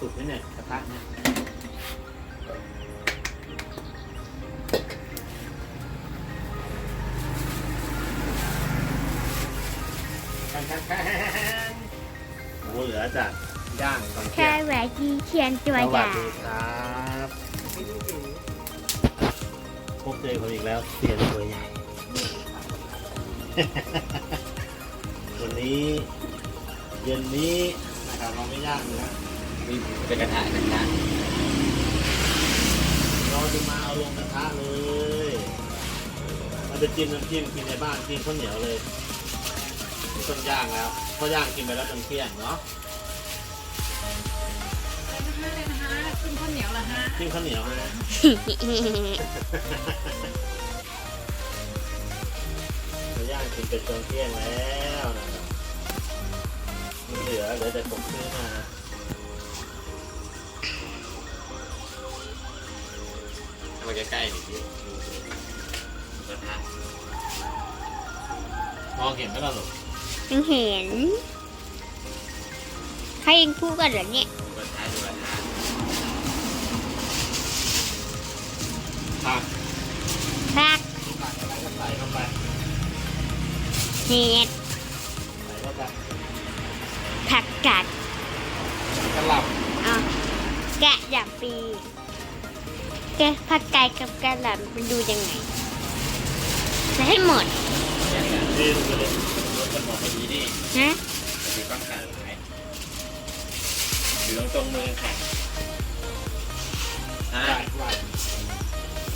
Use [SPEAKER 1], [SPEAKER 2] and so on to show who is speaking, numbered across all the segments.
[SPEAKER 1] สุกไหมเนี่ยกระทะเนี่ยแคนแคนแคนหมูเหลือจากย่างตอนเที่
[SPEAKER 2] แค่
[SPEAKER 1] ยง
[SPEAKER 2] แหวนที่เขียนตัว
[SPEAKER 1] ส
[SPEAKER 2] อ
[SPEAKER 1] วัส
[SPEAKER 2] ย่าง
[SPEAKER 1] ดีครับพบเจอผมอีกแล้วเสียนตัวใหญ่ วันนี้ เย็นนี้นะครับเราไม่ย่างนะ
[SPEAKER 3] มีเป็นกระทะกระทะ
[SPEAKER 1] เราจะมาเอาลงกระทะเลยเราจะจิ้มน้ำจิ้มกินในบ้านกินข้าวเหนียวเลยไม่ต้องย่างแล้วเพราะย่างกินไปแล้วตอนเที่ยงเนาะ
[SPEAKER 4] เลยนะคะเลยนะคะขึ้นข้าวเหนียวละฮะ
[SPEAKER 1] กินข้าวเหนียวฮะเราย่างกินเป็นตอนเที่ยงแล้วนะครับไม่เหลือเหลือแต่ผมซื้อมา
[SPEAKER 3] เอามาใกล้ๆหน่อยดิกระทะ
[SPEAKER 1] มองเห็นไหมล่ะลูก
[SPEAKER 2] ยังเห็นใครยังพูดกันเหรอเนี่ย
[SPEAKER 3] กระทะดูกระทะ
[SPEAKER 1] ผัก
[SPEAKER 2] พัก
[SPEAKER 1] ผักอะไรก็ใส่เข้าไป
[SPEAKER 2] เห็ด
[SPEAKER 1] ใส่เข้าไป
[SPEAKER 2] ผักกัด
[SPEAKER 1] กระหล่
[SPEAKER 2] อะแกะอย่างปีแกผักไก่กับกระหล่ำมันดูยังไงใส่ให้หมด
[SPEAKER 3] อย่างนั้นำ
[SPEAKER 1] ดีลงไปเลย
[SPEAKER 3] รถมันบอกไม่ดีดิ
[SPEAKER 2] ฮะ
[SPEAKER 3] ถือกล้องถ่ายไว้อยู่ตรงตรงมือค่ะฮะ
[SPEAKER 1] ไล่ไล่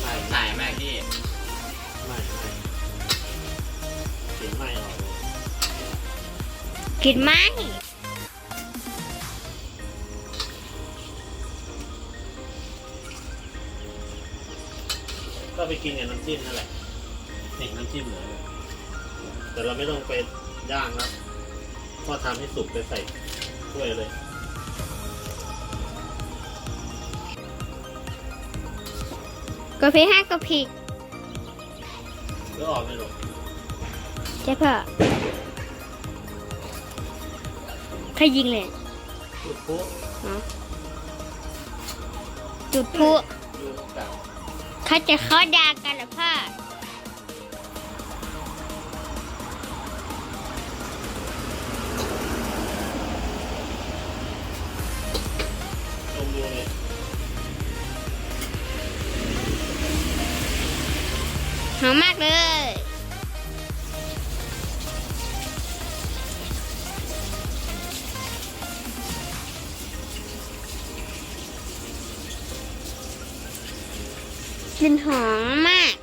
[SPEAKER 1] ไล่
[SPEAKER 3] ถ่ายมากที่
[SPEAKER 1] ไม่ไม่กลิ่นไม่ออก
[SPEAKER 2] กินไหม
[SPEAKER 1] ก็ไปกินกับน้ำจิ้มนั่นแหละนี่น้ำจิ้มเหลือเลยแต่เราไม่ต้องไปย่างแล้วก็ทำให้สุกไปใส่ถ้วยเลย
[SPEAKER 2] กาแฟห้ากะพริก
[SPEAKER 1] แล้วออกไหมลูก
[SPEAKER 2] ใช่ปะใครยิงเลย
[SPEAKER 1] จุดปุ๊
[SPEAKER 2] จุดพลุ
[SPEAKER 1] อยู่แบบ
[SPEAKER 2] เขาจะเข้าดากันหรอพ่อ
[SPEAKER 1] เปล่า
[SPEAKER 2] หอมมากเลย กลิ่นหอมมาก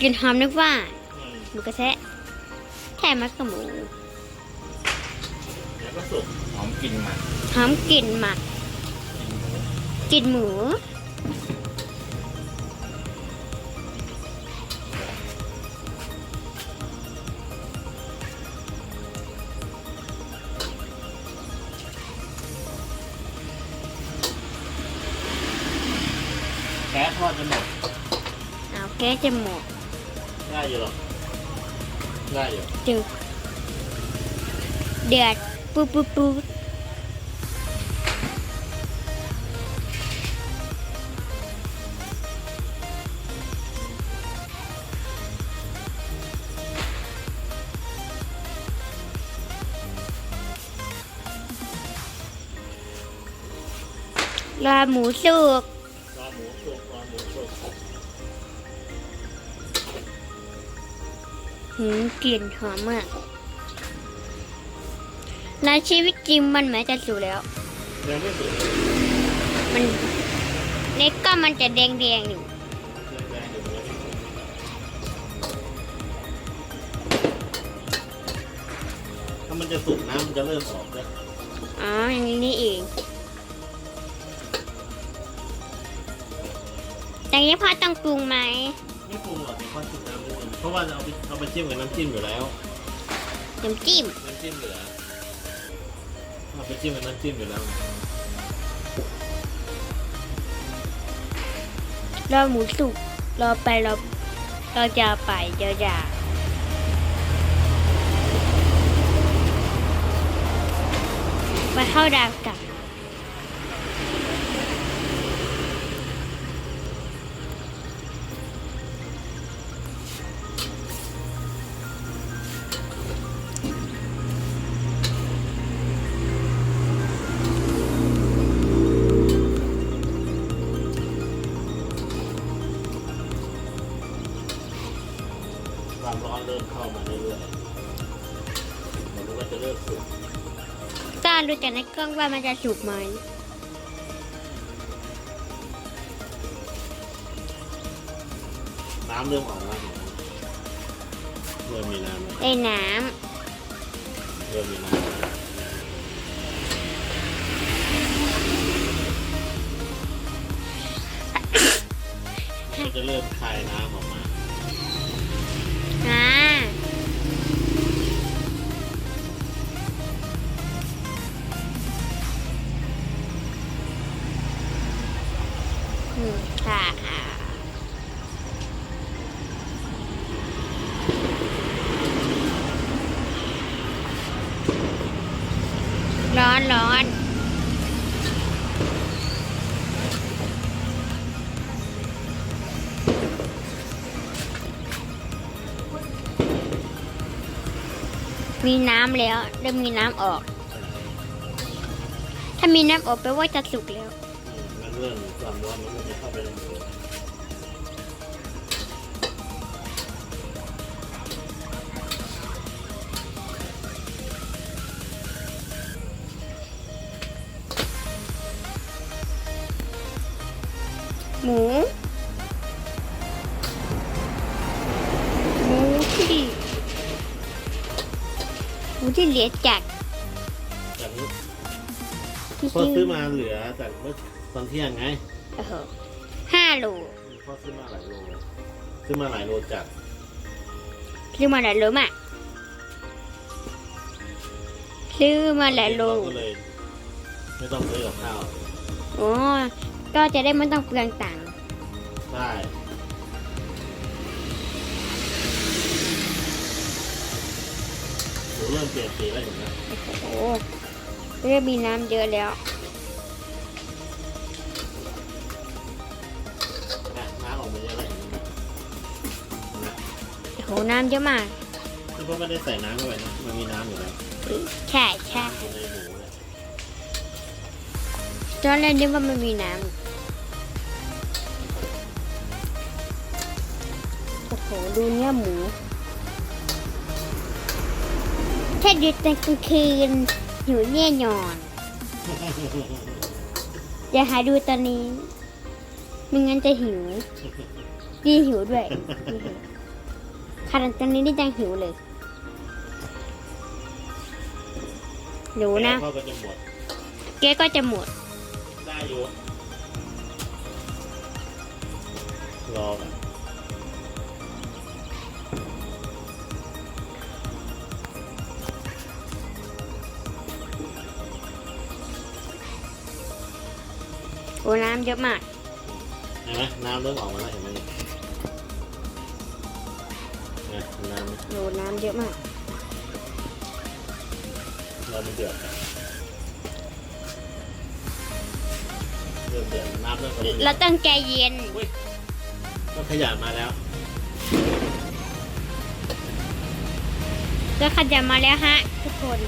[SPEAKER 2] กลิ่นหอมนึกว่า
[SPEAKER 1] อืม
[SPEAKER 2] หมูกระทะแค่มักกับหมู
[SPEAKER 1] เดี๋ยวก็สุก
[SPEAKER 3] หอมกลิ่นหมัก
[SPEAKER 2] หอมกลิ่นหมัก
[SPEAKER 3] กลิ่นหมู
[SPEAKER 1] สทอดจนหมด
[SPEAKER 2] เอาแก้จะหมด
[SPEAKER 1] ได้อยู่หรอกได้อยู่
[SPEAKER 2] จึกเดือดปุ๊บปุ๊บปุ๊บรอหมูสุก
[SPEAKER 1] ก
[SPEAKER 2] ลิ่นหอมมาก ในชีวิตจริงมันแม้จะสุกแล้ว
[SPEAKER 1] ยังไม่สุก
[SPEAKER 2] มันในก็มันจะแดงแดงๆอยู่
[SPEAKER 1] แรงๆอยู่เลยถ้ามันจะสุกน้ำมันจะเริ่มออกแล้ว
[SPEAKER 2] อ๋ออย่างนี้นี่เองแต่นี้พ่อต้องปรุงไหม
[SPEAKER 1] ไม่ปรุงหรอกเดี๋ยวค่อยสุกน้ำนิดนึงเพราะว่าเราเอาไปเอาไปจิ้มกับน้ำจิ้มอยู่แล้ว
[SPEAKER 2] น้ำจิ้ม
[SPEAKER 1] น้ำจิ้มเหลือเอาไปจิ้มกับน้ำจิ้มอยู่แล้ว
[SPEAKER 2] รอหมูสุกรอไปรอเราจะเอาไปเดี๋ยวจะมาเข้าดาวกัน ดูจากในกล้องว่ามันจะสุกไหม
[SPEAKER 1] น้ำเริ่มออกแล้วเริ่มมีน้ำแล้ว
[SPEAKER 2] ได้น้
[SPEAKER 1] เริ่มมีน้ำแล้วมันจะเริ่มคายน้ำออกมา
[SPEAKER 2] มีน้ำแล้วเริ่มมีน้ำออก ถ้ามีน้ำออกแปลว่าจะสุกแล้ว
[SPEAKER 1] มันเริ่มความร้อนมันเริ่มจะเข้าไปในหมู
[SPEAKER 2] หมู เหลือจาก
[SPEAKER 1] จากนี้
[SPEAKER 2] ที่
[SPEAKER 1] พ่อซื้อมาเหลือจากเมื่อตอนเที่ยงไง
[SPEAKER 2] โอ้โหห้าโล
[SPEAKER 1] พ่อซื้อมาหลายโลซื้อมาหลายโลจาก
[SPEAKER 2] ซื้อมาหลายโลมากซื้อมาหลายโล
[SPEAKER 1] ก็เลยไม่ต้องซื้อกับข้าว
[SPEAKER 2] โอ้ก็จะได้ไม่ต้องเปลืองตังค์
[SPEAKER 1] ได้ เริ่มเปลี่ยนสีแล้วเห็นไหม
[SPEAKER 2] โอ้โหเริ่มมีน้ำเยอะแล้ว
[SPEAKER 1] นะน้ำออกมาเยอะแล้วเห็นไหมนะ
[SPEAKER 2] โอ้โหน้ำเยอะมาก
[SPEAKER 1] คือพ่อไม่ได้ใส่น้ำเข้าไปนะมันมีน้ำอยู่แล้ว
[SPEAKER 2] ใช่ใช่
[SPEAKER 1] อยู่ในหมูเนี่ย
[SPEAKER 2] ตอนแรกนึกว่ามันมีน้ำโอ้โหดูเนื้อหมู ถ้าดูตอนกลางคืนหิวแน่นอนอย่าหาดูตอนนี้ไม่งั้นจะหิวดีหิวด้วยขนาดตอนนี้นี่ยังหิวเลยหนูนะ
[SPEAKER 1] พ่อก็จะหมด
[SPEAKER 2] แกก็จะหมด
[SPEAKER 1] ได้อยู่รอแบบ
[SPEAKER 2] โอ้น้ำเยอะมาก
[SPEAKER 1] เห็นไหมน้ำเริ่มออกมาแล้วเห็นไหมเนี่ยเนี่ยน้ำ
[SPEAKER 2] โอ้น้ำเยอะมาก
[SPEAKER 1] เรามันเดือดเริ่มเดือดน้ำเริ่มกระเด็น
[SPEAKER 2] เราต้องใจเย็น
[SPEAKER 1] ก็ขยะมาแล้ว
[SPEAKER 2] ก็ขยับมาแล้วฮะทุกคน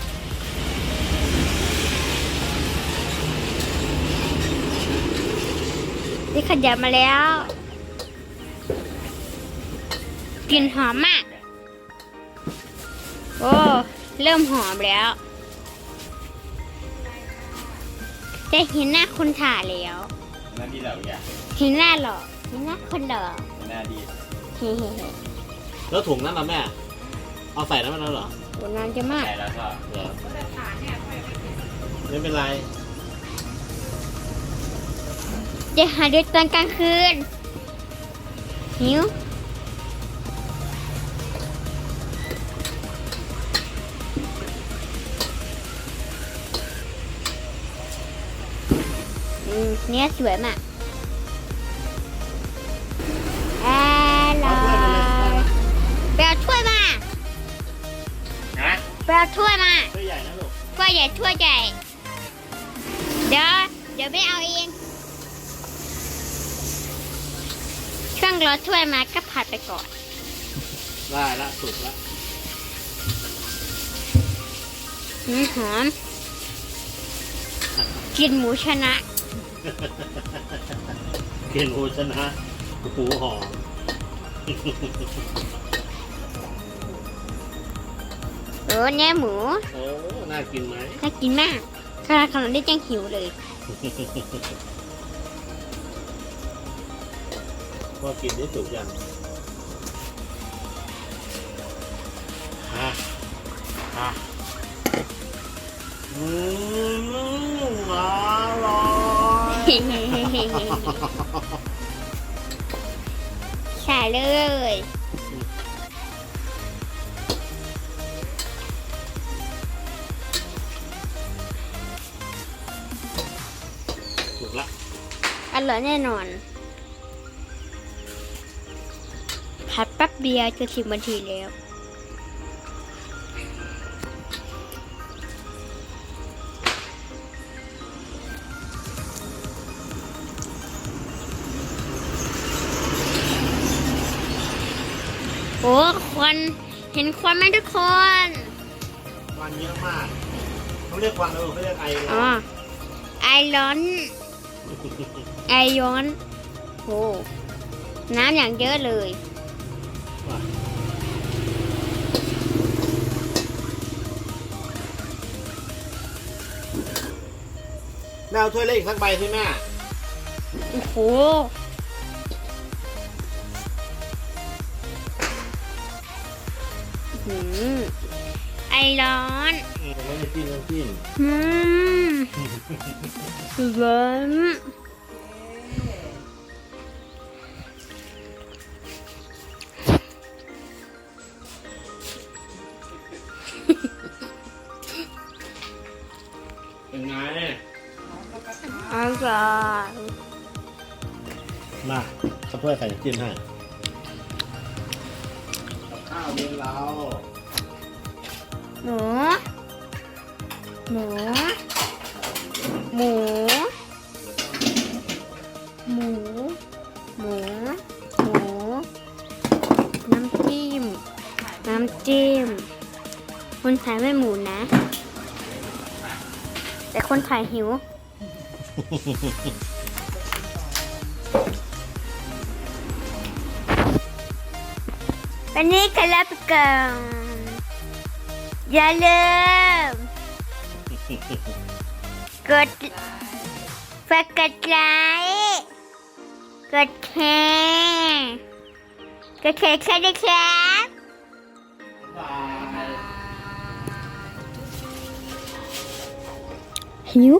[SPEAKER 2] นี่ขยับมาแล้ว กลิ่นหอมมาก โอ้ เริ่มหอมแล้ว จะเห็นหน้าคนถ่ายแล้ว
[SPEAKER 3] นั่นที่เราอยาก
[SPEAKER 2] เห็นหน้าหรอเห็นหน้าคนหรอ
[SPEAKER 3] หน้าดี
[SPEAKER 2] เฮ้เฮ้เฮ้
[SPEAKER 1] แล้วถุงนั้นล่ะแม่ เอาใส่น้ำมันแล้วเหรอ
[SPEAKER 2] โอ้น้ำจะมาก
[SPEAKER 3] ใส่แล้วก็
[SPEAKER 1] เหรอ
[SPEAKER 4] ก็จะฐานเนี่ยค่อยไปเก็บ
[SPEAKER 1] ไม่เป็นไร
[SPEAKER 2] จะหาดูตอนกลางคืน หิวอืมเนื้อสวยมากอร่อยไปเอาถ้วยมา
[SPEAKER 3] ฮะ
[SPEAKER 2] ไปเอาถ้วยมา
[SPEAKER 1] ตัวใหญ่นะลูก
[SPEAKER 2] ถ้วยใหญ่ถ้วยใหญ่ เดี๋ยว เดี๋ยวไม่เอาเอง ช่วงรอถ้วยมาก็ผัดไปก่อน
[SPEAKER 1] ได้ละสุดละ
[SPEAKER 2] อืมหอมกลินหมูชนะ
[SPEAKER 1] เกียนโอชนะหูหอม
[SPEAKER 2] เออเนื้อหมู
[SPEAKER 1] โอ้น่ากินไหม
[SPEAKER 2] น่ากินมากขนาดขนาดนี้ยังหิวเลย
[SPEAKER 1] พอกินได้สุกยังฮะฮะอืมอร่อย
[SPEAKER 2] ใช่เลย
[SPEAKER 1] ถูกละ
[SPEAKER 2] อร่อยแน่นอน แป๊บเดียวจะสิบนาทีแล้ว โอ้ควันเห็นควันไหมทุกคน
[SPEAKER 1] ควันเยอะมากเขาเรียกควันอะไรเขาเรียกไอร้
[SPEAKER 2] อ๋
[SPEAKER 1] อ
[SPEAKER 2] อนไอร้อน ไอย้อนโอ้น้ำอย่างเยอะเลย
[SPEAKER 1] แม่เอาถ้วยเล็กอีกสักใบสิแม่
[SPEAKER 2] โอ้โหอื้อหือไอร้อน
[SPEAKER 1] ไม่ได้จิ้มน้ำจิ้ม
[SPEAKER 2] อืมร้อน
[SPEAKER 1] เป็น มาข้าวถ้วยใส่น้ำจิ้มให้กับข้าวเย็นเรา
[SPEAKER 2] หมูหมู หมู หมู หมู หมู น้ำจิ้ม น้ำจิ้ม คนขายไม่หมูนะ แต่คนขายหิว วันนี้ขอลาไปก่อนอย่าลืมกดฝากกดไลค์กดแชร์กดแชร์ใช่ไหมครับ
[SPEAKER 1] บาย
[SPEAKER 2] หิว